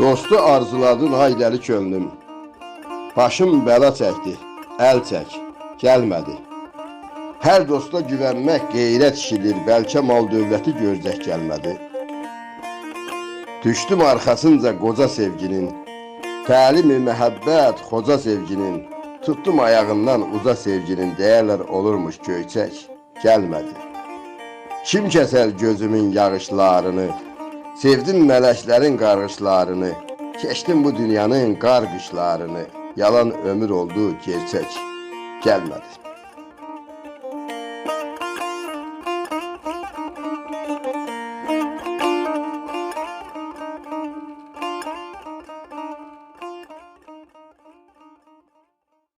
Dostu arzuladın hay dəli könlüm. Başım bəla çəkdi, əl çək, gəlmədi. Hər dosta güvənmək qeyrət işidir, bəlkə mal dövləti gözlək gəlmədi. Düşdüm arxasınca qoca sevginin, təlimi məhəbbət xoca sevginin, tutdum ayağından uza sevginin, deyərlər olurmuş göyçək, gəlmədi. Kim kəsər gözümün yağışlarını, sevdim mələklərin qarğışlarını, keçdim bu dünyanın qar qışlarını, yalan ömür oldu gerçək, gəlmədi.